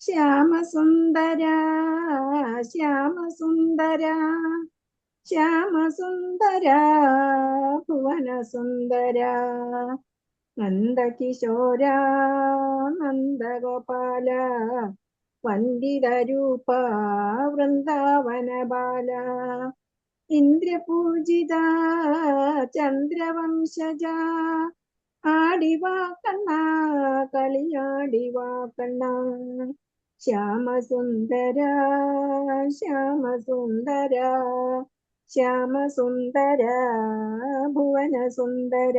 ശ്യാമസുന്ദര ശ്യാമസുന്ദര ശ്യാമസുന്ദര ഭുവനസുന്ദര നന്ദകിശോര നന്ദഗോപാല വന്ദിതരൂപ വൃന്ദാവന ബാല ഇന്ദ്രപൂജിത ചന്ദ്രവംശജ ആടിവാ കണ്ണ കളിയാടിവാ കണ്ണ. ശ്യാമസുന്ദര ശ്യാമസുന്ദര. ശ്യാമസുന്ദര ഭുവനസുന്ദര.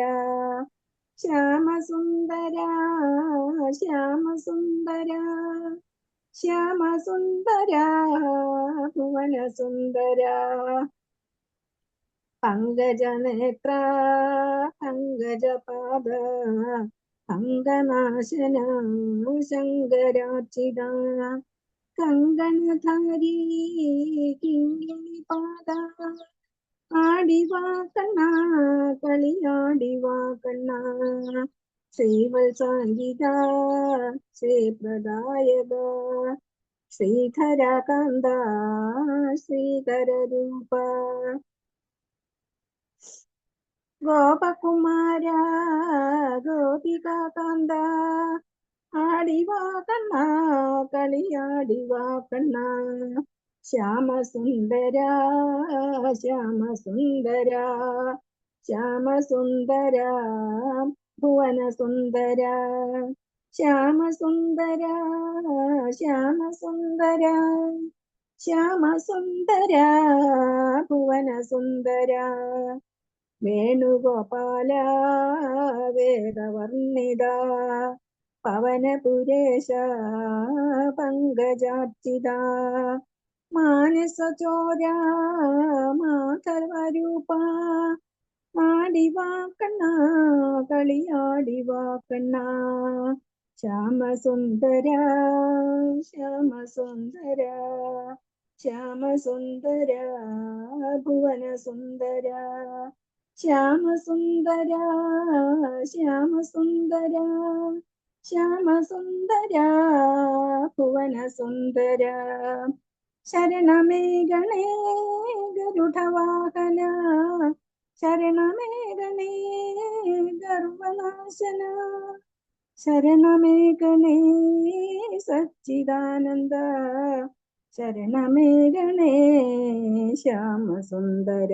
ശ്യാമസുന്ദര ശ്യാമസുന്ദര. ശ്യാമസുന്ദര ഭുവനസുന്ദര. പങ്കജനേത്ര പങ്കജപാദ അംഗനാശന ശങ്കരാർച്ചിത. കങ്കണധാരി കിങ്ങിണിപാദ ആടിവാ കണ്ണ കളിയാടിവാ കണ്ണ ശ്രീധര കന്ദ ശ്രീധര ശ്രീകരരൂപ ഗോപകുമാര ഗോപികാന്ത ആടിവാ കണ്ണ കളിയാടിവാ കണ്ണ. ശ്യാമസുന്ദര ശ്യാമസുന്ദര. ശ്യാമസുന്ദര ഭുവനസുന്ദര. ശ്യാമസുന്ദര ശ്യാമസുന്ദര. ശ്യാമസുന്ദര ഭുവനസുന്ദര. വേണുഗോപാല വേദവർണിത പവനപുരേശ പങ്കജാർച്ചിത മാനസചോര മാധർവരൂപ ആടിവാക്കണ്ണ കളിയാടിവാക്കണ്ണ കളിയാടിവാ കണ്ണ. ശ്യാമസുന്ദര ശ്യാമസുന്ദര. ശ്യാമസുന്ദര ഭുവനസുന്ദര. ശ്യാമസുന്ദര ശ്യാമസുന്ദര ശ്യാമസുന്ദര ഭുവനസുന്ദര. ശരണമേ ഗണേ ഗരുഡവാഹന ശരണമേ ഗണേ ഗർവനാശന. ശരണമേ ഗണേ സച്ചിദാനന്ദ ശരണമേ ഗണേ ശ്യാമസുന്ദര.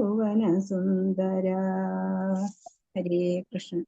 ഭുവനസുന്ദര. ഹരേ കൃഷ്ണ.